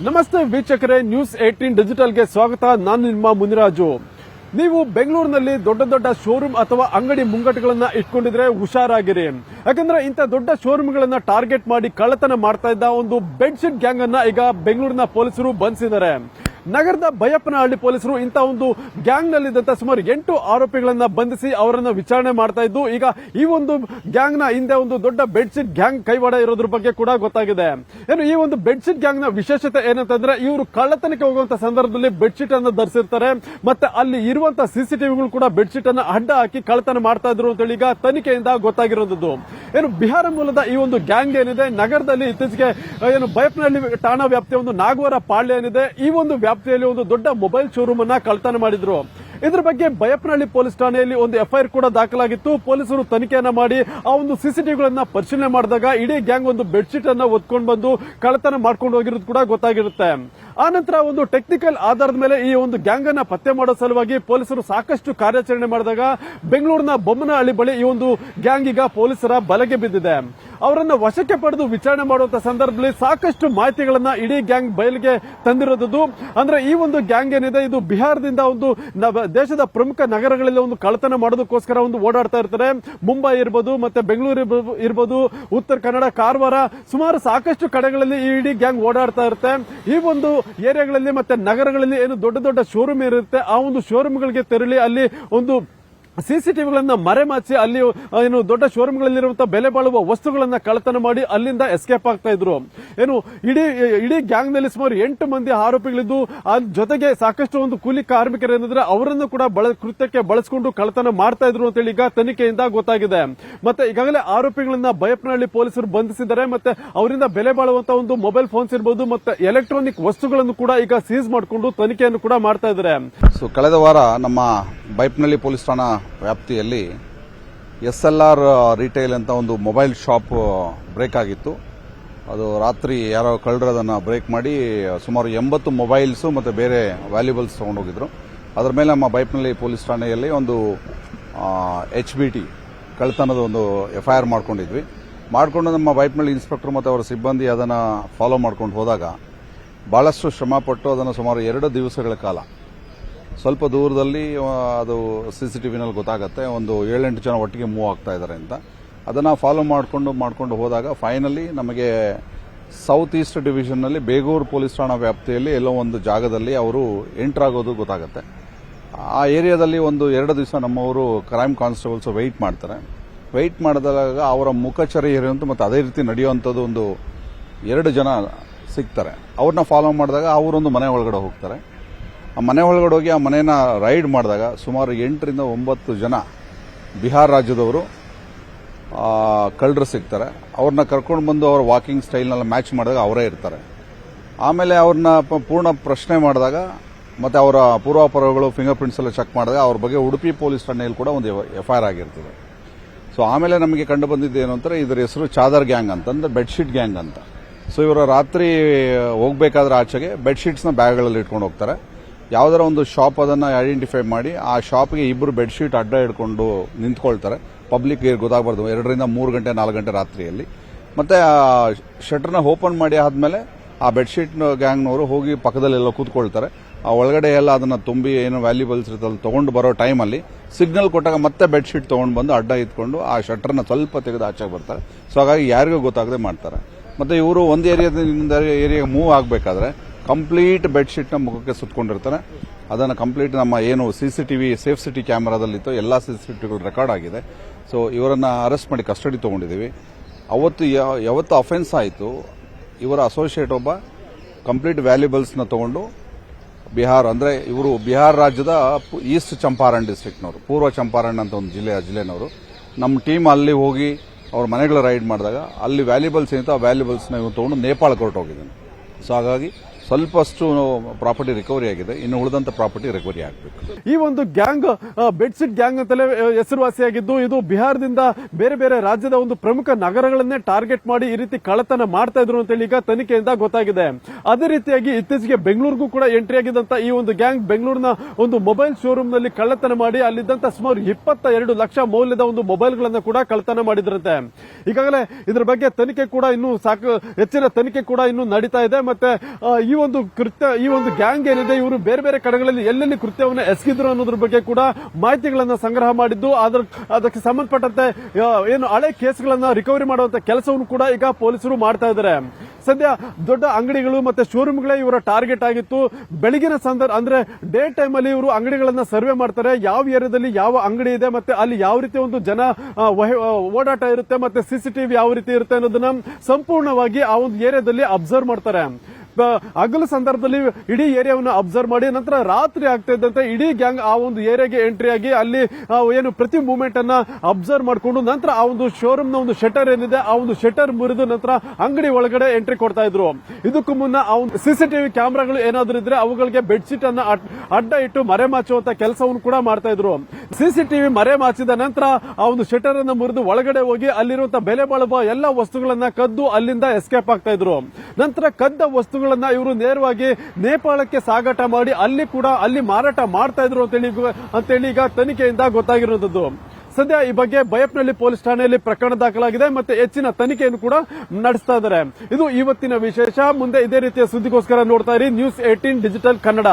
ನಮಸ್ತೆ ವೀಕ್ಷಕರೇ news eighteen ಡಿಜಿಟಲ್ಗೆ ಸ್ವಾಗತ. ನಾನು ನಿಮ್ಮ ಮುನಿರಾಜು. ನೀವು ಬೆಂಗಳೂರಿನಲ್ಲಿ ದೊಡ್ಡ ದೊಡ್ಡ ಶೋರೂಮ್ ಅಥವಾ ಅಂಗಡಿ ಮುಂಗಟ್ಟುಗಳನ್ನ ಇಟ್ಕೊಂಡಿದ್ರೆ ಹುಷಾರಾಗಿರಿ. ಯಾಕಂದ್ರೆ ಇಂಥ ದೊಡ್ಡ ಶೋರೂಮ್ಗಳನ್ನ ಟಾರ್ಗೆಟ್ ಮಾಡಿ ಕಳ್ಳತನ ಮಾಡ್ತಾ ಇದ್ದ ಒಂದು ಬೆಡ್ಶೀಟ್ ಗ್ಯಾಂಗ್ ಅನ್ನ ಈಗ ಬೆಂಗಳೂರಿನ ಪೊಲೀಸರು ಬಂಧಿಸಿದ್ದಾರೆ. ನಗರದ ಬೈಯಪ್ಪನಹಳ್ಳಿ ಪೊಲೀಸರು ಇಂಥ ಒಂದು ಗ್ಯಾಂಗ್ ನಲ್ಲಿದ್ದಂತ ಸುಮಾರು ಎಂಟು ಆರೋಪಿಗಳನ್ನ ಬಂಧಿಸಿ ಅವರನ್ನ ವಿಚಾರಣೆ ಮಾಡ್ತಾ ಇದ್ದು, ಈಗ ಈ ಒಂದು ಗ್ಯಾಂಗ್ನ ಹಿಂದೆ ಒಂದು ದೊಡ್ಡ ಬೆಡ್ಶೀಟ್ ಗ್ಯಾಂಗ್ ಕೈವಾಡ ಇರೋದ್ರ ಬಗ್ಗೆ ಕೂಡ ಗೊತ್ತಾಗಿದೆ. ಏನು ಈ ಒಂದು ಬೆಡ್ಶೀಟ್ ಗ್ಯಾಂಗ್ನ ವಿಶೇಷತೆ ಏನಂತಂದ್ರೆ, ಇವರು ಕಳ್ಳತನಕ್ಕೆ ಹೋಗುವಂತ ಸಂದರ್ಭದಲ್ಲಿ ಬೆಡ್ಶೀಟ್ ಅನ್ನು ಧರಿಸಿರ್ತಾರೆ. ಮತ್ತೆ ಅಲ್ಲಿ ಇರುವಂತ ಸಿಸಿಟಿವಿಗಳು ಕೂಡ ಬೆಡ್ಶೀಟ್ ಅನ್ನ ಅಡ್ಡ ಹಾಕಿ ಕಳ್ಳತನ ಮಾಡ್ತಾ ಇದ್ರು ಅಂತೇಳಿ ಈಗ ತನಿಖೆಯಿಂದ ಗೊತ್ತಾಗಿರೋದು ಏನು ಬಿಹಾರ ಮೂಲದ ಈ ಒಂದು ಗ್ಯಾಂಗ್ ಏನಿದೆ, ನಗರದಲ್ಲಿ ಇತ್ತೀಚೆಗೆ, ಏನು ಬೈಪ್ನಹಳ್ಳಿ ಠಾಣಾ ವ್ಯಾಪ್ತಿಯ ಒಂದು ನಾಗವರ ಪಾಳ್ಯ ಏನಿದೆ, ಈ ಒಂದು ವ್ಯಾಪ್ತಿಯಲ್ಲಿ ಒಂದು ದೊಡ್ಡ ಮೊಬೈಲ್ ಶೋರೂಮ್ ಅನ್ನ ಕಳ್ತನ ಮಾಡಿದ್ರು. ಇದ್ರ ಬಗ್ಗೆ ಬಯಪ್ನಹಳ್ಳಿ ಪೊಲೀಸ್ ಠಾಣೆಯಲ್ಲಿ ಒಂದು ಎಫ್ಐಆರ್ ಕೂಡ ದಾಖಲಾಗಿತ್ತು. ಪೊಲೀಸರು ತನಿಖೆಯನ್ನ ಮಾಡಿ ಆ ಒಂದು ಸಿಸಿಟಿವಿಗಳನ್ನ ಪರಿಶೀಲನೆ ಮಾಡಿದಾಗ ಇಡೀ ಗ್ಯಾಂಗ್ ಒಂದು ಬೆಡ್ಶೀಟ್ ಅನ್ನ ಒತ್ಕೊಂಡು ಬಂದು ಕಳ್ಳತನ ಮಾಡ್ಕೊಂಡು ಹೋಗಿರೋದು ಕೂಡ ಗೊತ್ತಾಗಿರುತ್ತೆ. ಆ ನಂತರ ಒಂದು ಟೆಕ್ನಿಕಲ್ ಆಧಾರದ ಮೇಲೆ ಈ ಒಂದು ಗ್ಯಾಂಗ್ ಅನ್ನ ಪತ್ತೆ ಮಾಡೋ ಸಲುವಾಗಿ ಪೊಲೀಸರು ಸಾಕಷ್ಟು ಕಾರ್ಯಾಚರಣೆ ಮಾಡಿದಾಗ ಬೆಂಗಳೂರಿನ ಬೊಮ್ಮನಹಳ್ಳಿ ಬಳಿ ಈ ಒಂದು ಗ್ಯಾಂಗ್ ಈಗ ಪೊಲೀಸರ ಬಲೆಗೆ ಬಿದ್ದಿದೆ. ಅವರನ್ನು ವಶಕ್ಕೆ ಪಡೆದು ವಿಚಾರಣೆ ಮಾಡುವಂತ ಸಂದರ್ಭದಲ್ಲಿ ಸಾಕಷ್ಟು ಮಾಹಿತಿಗಳನ್ನ ಇಡೀ ಗ್ಯಾಂಗ್ ಬಯಲಿಗೆ ತಂದಿರೋದು ಅಂದ್ರೆ ಈ ಒಂದು ಗ್ಯಾಂಗ್ ಏನಿದೆ, ಇದು ಬಿಹಾರದಿಂದ ಒಂದು ದೇಶದ ಪ್ರಮುಖ ನಗರಗಳಲ್ಲಿ ಒಂದು ಕಳ್ಳತನ ಮಾಡೋದಕ್ಕೋಸ್ಕರ ಒಂದು ಓಡಾಡ್ತಾ ಇರ್ತಾರೆ. ಮುಂಬೈ ಇರ್ಬೋದು, ಮತ್ತೆ ಬೆಂಗಳೂರು ಇರ್ಬೋದು, ಉತ್ತರ ಕನ್ನಡ, ಕಾರವಾರ ಸುಮಾರು ಸಾಕಷ್ಟು ಕಡೆಗಳಲ್ಲಿ ಈ ಇಡೀ ಗ್ಯಾಂಗ್ ಓಡಾಡ್ತಾ ಇರುತ್ತೆ. ಈ ಒಂದು ಏರಿಯಾಗಳಲ್ಲಿ ಮತ್ತೆ ನಗರಗಳಲ್ಲಿ ಏನು ದೊಡ್ಡ ದೊಡ್ಡ ಶೋರೂಮ್ ಇರುತ್ತೆ ಆ ಒಂದು ಶೋರೂಮ್ಗಳಿಗೆ ತೆರಳಿ ಅಲ್ಲಿ ಒಂದು ಸಿಸಿಟಿವಿಗಳನ್ನ ಮರೆಮಾಚಿ ಅಲ್ಲಿ ಏನು ದೊಡ್ಡ ಶೋರೂಮ್ಗಳಲ್ಲಿರುವಂತಹ ಬೆಲೆ ಬಾಳುವ ವಸ್ತುಗಳನ್ನ ಕಳ್ಳತನ ಮಾಡಿ ಅಲ್ಲಿಂದ ಎಸ್ಕೇಪ್ ಆಗ್ತಾ ಇದ್ರು. ಏನು, ಇಡೀ ಇಡೀ ಗ್ಯಾಂಗ್ನಲ್ಲಿ ಸುಮಾರು ಎಂಟು ಮಂದಿ ಆರೋಪಿಗಳಿದ್ದು ಜೊತೆಗೆ ಸಾಕಷ್ಟು ಒಂದು ಕೂಲಿ ಕಾರ್ಮಿಕರು ಏನಂದ್ರೆ ಅವರನ್ನು ಕೂಡ ಕೃತ್ಯಕ್ಕೆ ಬಳಸಿಕೊಂಡು ಕಳ್ಳತನ ಮಾಡ್ತಾ ಇದ್ರು ಅಂತೇಳಿ ಈಗ ತನಿಖೆಯಿಂದ ಗೊತ್ತಾಗಿದೆ. ಮತ್ತೆ ಈಗಾಗಲೇ ಆರೋಪಿಗಳನ್ನ ಬಯಪ್ನಹಳ್ಳಿ ಪೊಲೀಸರು ಬಂಧಿಸಿದ್ದಾರೆ, ಮತ್ತೆ ಅವರಿಂದ ಬೆಲೆ ಬಾಳುವಂತಹ ಒಂದು ಮೊಬೈಲ್ ಫೋನ್ಸ್ ಇರಬಹುದು ಮತ್ತೆ ಎಲೆಕ್ಟ್ರಾನಿಕ್ ವಸ್ತುಗಳನ್ನು ಕೂಡ ಈಗ ಸೀಸ್ ಮಾಡಿಕೊಂಡು ತನಿಖೆಯನ್ನು ಕೂಡ ಮಾಡ್ತಾ ಇದ್ದಾರೆ. ಸೊ ಕಳೆದ ವಾರ ನಮ್ಮ ಬೈಪ್ನಳ್ಳಿ ಪೊಲೀಸ್ ಠಾಣಾ ವ್ಯಾಪ್ತಿಯಲ್ಲಿ ಎಸ್ ಎಲ್ ಆರ್ ರಿಟೇಲ್ ಅಂತ ಒಂದು ಮೊಬೈಲ್ ಶಾಪ್ ಬ್ರೇಕ್ ಆಗಿತ್ತು. ಅದು ರಾತ್ರಿ ಯಾರೋ ಕಳ್ಳರು ಅದನ್ನು ಬ್ರೇಕ್ ಮಾಡಿ ಸುಮಾರು ಎಂಬತ್ತು ಮೊಬೈಲ್ಸು ಮತ್ತು ಬೇರೆ ವ್ಯಾಲ್ಯೂಬಲ್ಸ್ ತೊಗೊಂಡೋಗಿದ್ರು. ಅದರ ಮೇಲೆ ನಮ್ಮ ಬೈಪ್ನಳ್ಳಿ ಪೊಲೀಸ್ ಠಾಣೆಯಲ್ಲಿ ಒಂದು ಎಚ್ ಬಿ ಟಿ ಕಳ್ತನದ ಒಂದು ಎಫ್ ಐ ಆರ್ ಮಾಡ್ಕೊಂಡಿದ್ವಿ. ಮಾಡಿಕೊಂಡು ನಮ್ಮ ಬೈಪ್ನಳ್ಳಿ ಇನ್ಸ್ಪೆಕ್ಟರ್ ಮತ್ತು ಅವರ ಸಿಬ್ಬಂದಿ ಅದನ್ನು ಫಾಲೋ ಮಾಡ್ಕೊಂಡು ಹೋದಾಗ ಭಾಳಷ್ಟು ಶ್ರಮಪಟ್ಟು ಅದನ್ನು ಸುಮಾರು ಎರಡು ದಿವಸಗಳ ಕಾಲ ಸ್ವಲ್ಪ ದೂರದಲ್ಲಿ ಅದು ಸಿ ಸಿ ಟಿ ವಿನಲ್ಲಿ ಗೊತ್ತಾಗುತ್ತೆ. ಒಂದು ಏಳೆಂಟು ಜನ ಒಟ್ಟಿಗೆ ಮೂವ್ ಆಗ್ತಾ ಇದ್ದಾರೆ ಅಂತ. ಅದನ್ನು ಫಾಲೋ ಮಾಡಿಕೊಂಡು, ಮಾಡ್ಕೊಂಡು ಹೋದಾಗ ಫೈನಲಿ ನಮಗೆ ಸೌತ್ ಈಸ್ಟ್ ಡಿವಿಷನ್ನಲ್ಲಿ ಬೇಗೂರು ಪೊಲೀಸ್ ಠಾಣಾ ವ್ಯಾಪ್ತಿಯಲ್ಲಿ ಎಲ್ಲೋ ಒಂದು ಜಾಗದಲ್ಲಿ ಅವರು ಎಂಟ್ರಾಗೋದು ಗೊತ್ತಾಗುತ್ತೆ. ಆ ಏರಿಯಾದಲ್ಲಿ ಒಂದು ಎರಡು ದಿವಸ ನಮ್ಮವರು ಕ್ರೈಮ್ ಕಾನ್ಸ್ಟೇಬಲ್ಸ್ ವೆಯ್ಟ್ ಮಾಡ್ತಾರೆ. ವೆಯ್ಟ್ ಮಾಡಿದಾಗ ಅವರ ಮುಖಚರಿ ಇರುವಂಥ ಮತ್ತು ಅದೇ ರೀತಿ ನಡೆಯುವಂಥದ್ದು ಒಂದು ಎರಡು ಜನ ಸಿಗ್ತಾರೆ. ಅವ್ರನ್ನ ಫಾಲೋ ಮಾಡಿದಾಗ ಅವರೊಂದು ಮನೆ ಒಳಗಡೆ ಹೋಗ್ತಾರೆ. ಆ ಮನೆ ಒಳಗಡೆ ಹೋಗಿ ಆ ಮನೇನ ರೈಡ್ ಮಾಡಿದಾಗ ಸುಮಾರು ಎಂಟರಿಂದ ಒಂಬತ್ತು ಜನ ಬಿಹಾರ ರಾಜ್ಯದವರು ಕಳ್ಳರು ಸಿಗ್ತಾರೆ. ಅವ್ರನ್ನ ಕರ್ಕೊಂಡು ಬಂದು ಅವ್ರ ವಾಕಿಂಗ್ ಸ್ಟೈಲ್ನೆಲ್ಲ ಮ್ಯಾಚ್ ಮಾಡಿದಾಗ ಅವರೇ ಇರ್ತಾರೆ. ಆಮೇಲೆ ಅವ್ರನ್ನ ಪೂರ್ಣ ಪ್ರಶ್ನೆ ಮಾಡಿದಾಗ ಮತ್ತೆ ಅವರ ಪೂರ್ವಾಪರಗಳು ಫಿಂಗರ್ ಪ್ರಿಂಟ್ಸ್ ಎಲ್ಲ ಚೆಕ್ ಮಾಡಿದಾಗ ಅವ್ರ ಬಗ್ಗೆ ಉಡುಪಿ ಪೊಲೀಸ್ ಠಾಣೆಯಲ್ಲಿ ಕೂಡ ಒಂದು ಎಫ್ ಐ ಆರ್ ಆಗಿರ್ತದೆ. ಸೊ ಆಮೇಲೆ ನಮಗೆ ಕಂಡು ಬಂದಿದ್ದು ಏನು ಅಂತಾರೆ ಇದರ ಹೆಸರು ಚಾದರ್ ಗ್ಯಾಂಗ್ ಅಂತ ಅಂದ್ರೆ ಬೆಡ್ಶೀಟ್ ಗ್ಯಾಂಗ್ ಅಂತ. ಸೊ ಇವರು ರಾತ್ರಿ ಹೋಗಬೇಕಾದ್ರೆ ಆಚೆಗೆ ಬೆಡ್ಶೀಟ್ಸ್ನ ಬ್ಯಾಗ್ಗಳಲ್ಲಿ ಇಟ್ಕೊಂಡು ಹೋಗ್ತಾರೆ. ಯಾವ್ದಾರ ಒಂದು ಶಾಪ್ ಅದನ್ನ ಐಡೆಂಟಿಫೈ ಮಾಡಿ, ಆ ಶಾಪ್ಗೆ ಇಬ್ಬರು ಬೆಡ್ಶೀಟ್ ಅಡ್ಡ ಹಿಡ್ಕೊಂಡು ನಿಂತ್ಕೊಳ್ತಾರೆ. ಪಬ್ಲಿಕ್ ಗೊತ್ತಾಗಬಾರ್ದು. ಎರಡರಿಂದ ಮೂರು ಗಂಟೆ, ನಾಲ್ಕು ಗಂಟೆ ರಾತ್ರಿಯಲ್ಲಿ. ಮತ್ತೆ ಆ ಶಟರ್ನ ಓಪನ್ ಮಾಡಿ ಆದ್ಮೇಲೆ ಆ ಬೆಡ್ಶೀಟ್ ಗ್ಯಾಂಗ್ನವರು ಹೋಗಿ ಪಕ್ಕದಲ್ಲೆಲ್ಲ ಕೂತ್ಕೊಳ್ತಾರೆ. ಆ ಒಳಗಡೆ ಎಲ್ಲ ಅದನ್ನ ತುಂಬಿ ಏನು ವ್ಯಾಲ್ಯೂಬಲ್ಸ್ ಇರ್ತಲ್ಲ ತಗೊಂಡು ಬರೋ ಟೈಮಲ್ಲಿ ಸಿಗ್ನಲ್ ಕೊಟ್ಟಾಗ ಮತ್ತೆ ಬೆಡ್ಶೀಟ್ ತಗೊಂಡು ಬಂದು ಅಡ್ಡ ಇತ್ಕೊಂಡು ಆ ಶಟರ್ನ ಸ್ವಲ್ಪ ತೆಗೆದು ಆಚೆಗೆ ಬರ್ತಾರೆ. ಸೊ ಹಾಗಾಗಿ ಯಾರಿಗೂ ಗೊತ್ತಾಗದೆ ಮಾಡ್ತಾರೆ. ಮತ್ತೆ ಇವರು ಒಂದು ಏರಿಯಾದಿಂದ ಏರಿಯಾಗೆ ಮೂವ್ ಆಗಬೇಕಾದ್ರೆ ಕಂಪ್ಲೀಟ್ ಬೆಡ್ಶೀಟ್ನ ಮುಖಕ್ಕೆ ಸುತ್ತಕೊಂಡಿರ್ತಾರೆ ಅದನ್ನು ಕಂಪ್ಲೀಟ್ ನಮ್ಮ ಏನು C C TV safe city ಕ್ಯಾಮರಾದಲ್ಲಿತ್ತು, ಎಲ್ಲ ಸಿ ಸಿ ಟಿವಿಗಳು ರೆಕಾರ್ಡ್ ಆಗಿದೆ. ಸೊ, ಇವರನ್ನ ಅರೆಸ್ಟ್ ಮಾಡಿ ಕಸ್ಟಡಿ ತೊಗೊಂಡಿದ್ದೀವಿ. ಅವತ್ತು ಯಾವತ್ತು ಅಫೆನ್ಸ್ ಆಯಿತು. ಇವರ ಅಸೋಸಿಯೇಟ್ ಒಬ್ಬ ಕಂಪ್ಲೀಟ್ ವ್ಯಾಲ್ಯೂಬಲ್ಸ್ನ ತಗೊಂಡು ಬಿಹಾರ್, ಅಂದರೆ ಇವರು ಬಿಹಾರ್ ರಾಜ್ಯದ ಈಸ್ಟ್ ಚಂಪಾರಣ್ ಡಿಸ್ಟ್ರಿಕ್ಟ್ನವರು ಪೂರ್ವ ಚಂಪಾರಣ್ ಅಂತ ಒಂದು ಜಿಲ್ಲೆ, ಜಿಲ್ಲೆನವರು. ನಮ್ಮ ಟೀಮ್ ಅಲ್ಲಿ ಹೋಗಿ ಅವ್ರ ಮನೆಗಳ ರೈಡ್ ಮಾಡಿದಾಗ ಅಲ್ಲಿ ವ್ಯಾಲ್ಯೂಬಲ್ಸ್ ಏನಿತ್ತು ಆ ವ್ಯಾಲ್ಯೂಬಲ್ಸ್ನ ಇವ್ರು ತೊಗೊಂಡು ನೇಪಾಳ ಹೊರಟೋಗಿದ್ದಾನೆ ಸೊ, ಹಾಗಾಗಿ ಸ್ವಲ್ಪಷ್ಟು ಪ್ರಾಪರ್ಟಿ ರಿಕವರಿ ಆಗಿದೆ. ಇನ್ನು ಉಳಿದಂತ ಪ್ರಾಪರ್ಟಿ ರಿಕವರಿ ಆಗಬೇಕು. ಈ ಒಂದು ಗ್ಯಾಂಗ್ ಬೆಡ್ಶೀಟ್ ಗ್ಯಾಂಗ್ ಅಂತಲೇ ಹೆಸರುವಾಸಿಯಾಗಿದ್ದು, ಇದು ಬಿಹಾರದಿಂದ ಬೇರೆ ಬೇರೆ ರಾಜ್ಯದ ಒಂದು ಪ್ರಮುಖ ನಗರಗಳನ್ನೇ ಟಾರ್ಗೆಟ್ ಮಾಡಿ ಈ ರೀತಿ ಕಳ್ಳತನ ಮಾಡ್ತಾ ಇದ್ರು ಅಂತೇಳಿ ಈಗ ತನಿಖೆಯಿಂದ ಗೊತ್ತಾಗಿದೆ. ಅದೇ ರೀತಿಯಾಗಿ ಇತ್ತೀಚೆಗೆ ಬೆಂಗಳೂರಿಗೂ ಕೂಡ ಎಂಟ್ರಿ ಆಗಿದ್ದಂತ ಈ ಒಂದು ಗ್ಯಾಂಗ್ ಬೆಂಗಳೂರಿನ ಒಂದು ಮೊಬೈಲ್ ಶೋರೂಮ್ನಲ್ಲಿ ಕಳ್ಳತನ ಮಾಡಿ, ಅಲ್ಲಿದ್ದಂತ ಸುಮಾರು ಇಪ್ಪತ್ತ ಎರಡು ಲಕ್ಷ ಮೌಲ್ಯದ ಒಂದು ಮೊಬೈಲ್ಗಳನ್ನ ಕೂಡ ಕಳ್ಳತನ ಮಾಡಿದ್ರಂತೆ. ಈಗಾಗಲೇ ಇದರ ಬಗ್ಗೆ ತನಿಖೆ ಕೂಡ ಇನ್ನು ಸಾಕು, ಹೆಚ್ಚಿನ ತನಿಖೆ ಕೂಡ ಇನ್ನು ನಡೀತಾ ಇದೆ. ಮತ್ತೆ ಈ ಒಂದು ಕೃತ್ಯ, ಈ ಒಂದು ಗ್ಯಾಂಗ್ ಏನಿದೆ, ಇವರು ಬೇರೆ ಬೇರೆ ಕಡೆಗಳಲ್ಲಿ ಎಲ್ಲೆಲ್ಲಿ ಕೃತ್ಯವನ್ನು ಎಸಗಿದ್ರು ಅನ್ನೋದ್ರ ಬಗ್ಗೆ ಕೂಡ ಮಾಹಿತಿಗಳನ್ನ ಸಂಗ್ರಹ ಮಾಡಿದ್ದು. ಅದ್ರ ಅದಕ್ಕೆ ಸಂಬಂಧಪಟ್ಟಂತೆ ಏನು ಹಳೆ ಕೇಸ್ಗಳನ್ನ ರಿಕವರಿ ಮಾಡುವಂತ ಕೆಲಸವನ್ನು ಕೂಡ ಈಗ ಪೊಲೀಸರು ಮಾಡ್ತಾ ಇದ್ದಾರೆ. ಸದ್ಯ ದೊಡ್ಡ ಅಂಗಡಿಗಳು ಮತ್ತೆ ಶೋರೂಮ್ಗಳೇ ಇವರ ಟಾರ್ಗೆಟ್ ಆಗಿತ್ತು. ಬೆಳಗಿನ ಸಂದರ್ಭ ಅಂದ್ರೆ ಡೇ ಟೈಮ್ ಅಲ್ಲಿ ಇವರು ಅಂಗಡಿಗಳನ್ನ ಸರ್ವೆ ಮಾಡ್ತಾರೆ. ಯಾವ ಏರಿಯಾದಲ್ಲಿ ಯಾವ ಅಂಗಡಿ ಇದೆ, ಮತ್ತೆ ಅಲ್ಲಿ ಯಾವ ರೀತಿ ಒಂದು ಜನ ಓಡಾಟ ಇರುತ್ತೆ, ಮತ್ತೆ ಸಿಸಿಟಿವಿ ಯಾವ ರೀತಿ ಇರುತ್ತೆ ಅನ್ನೋದನ್ನ ಸಂಪೂರ್ಣವಾಗಿ ಆ ಒಂದು ಏರಿಯಾದಲ್ಲಿ ಅಬ್ಸರ್ವ್ ಮಾಡ್ತಾರೆ. ಹಗಲು ಸಂದರ್ಭದಲ್ಲಿ ಇಡೀ ಏರಿಯಾವನ್ನು ಅಬ್ಸರ್ವ್ ಮಾಡಿ, ನಂತರ ರಾತ್ರಿ ಆಗ್ತಾ ಇದ್ದಂತೆ ಇಡೀ ಗ್ಯಾಂಗ್ ಆ ಒಂದು ಏರಿಯಾಗೆ ಎಂಟ್ರಿ ಆಗಿ ಅಲ್ಲಿ ಏನು ಪ್ರತಿ ಮೂಮೆಂಟ್ ಅನ್ನ ಅಬ್ಸರ್ವ್ ಮಾಡಿಕೊಂಡು, ನಂತರ ಆ ಒಂದು ಶೋರೂಮ್ನ ಒಂದು ಶಟರ್ ಏನಿದೆ, ಆ ಒಂದು ಶಟರ್ ಮುರಿದು ನಂತರ ಅಂಗಡಿ ಒಳಗಡೆ ಎಂಟ್ರಿ ಕೊಡ್ತಾ ಇದ್ರು. ಇದಕ್ಕೂ ಮುನ್ನ ಆ ಒಂದು ಸಿಸಿಟಿವಿ ಕ್ಯಾಮೆರಾಗಳು ಏನಾದ್ರು ಇದ್ರೆ ಅವುಗಳಿಗೆ ಬೆಡ್ಶೀಟ್ ಅನ್ನ ಅಡ್ಡ ಇಟ್ಟು ಮರೆ ಮಾಚುವಂತ ಕೆಲಸವನ್ನು ಕೂಡ ಮಾಡ್ತಾ ಇದ್ರು. ಸಿಸಿಟಿವಿ ಮರೆ ಮಾಚಿದ ನಂತರ ಆ ಒಂದು ಶಟರ್ ಅನ್ನ ಮುರಿದು ಒಳಗಡೆ ಹೋಗಿ ಅಲ್ಲಿರುವಂತಹ ಬೆಲೆ ಬಾಳುವ ಎಲ್ಲ ವಸ್ತುಗಳನ್ನ ಕದ್ದು ಅಲ್ಲಿಂದ ಎಸ್ಕೇಪ್ ಆಗ್ತಾ ಇದ್ರು. ನಂತರ ಕದ್ದ ವಸ್ತುಗಳನ್ನ ಇವರು ನೇರವಾಗಿ ನೇಪಾಳಕ್ಕೆ ಸಾಗಾಟ ಮಾಡಿ ಅಲ್ಲಿ ಕೂಡ ಅಲ್ಲಿ ಮಾರಾಟ ಮಾಡ್ತಾ ಇದ್ರು ಅಂತೇಳಿ ಅಂತೇಳಿ ಈಗ ತನಿಖೆಯಿಂದ ಗೊತ್ತಾಗಿರುವಂತದ್ದು ಸದ್ಯ ಈ ಬಗ್ಗೆ ಬಯಪ್ನಹಳ್ಳಿ ಪೊಲೀಸ್ ಠಾಣೆಯಲ್ಲಿ ಪ್ರಕರಣ ದಾಖಲಾಗಿದೆ ಮತ್ತೆ ಹೆಚ್ಚಿನ ತನಿಖೆಯನ್ನು ಕೂಡ ನಡೆಸ್ತಾ ಇದ್ದಾರೆ. ಇದು ಇವತ್ತಿನ ವಿಶೇಷ. ಮುಂದೆ ಇದೇ ರೀತಿಯ ಸುದ್ದಿಗೋಸ್ಕರ ನೋಡ್ತಾ ಇರಿ. News eighteen digital Kannada.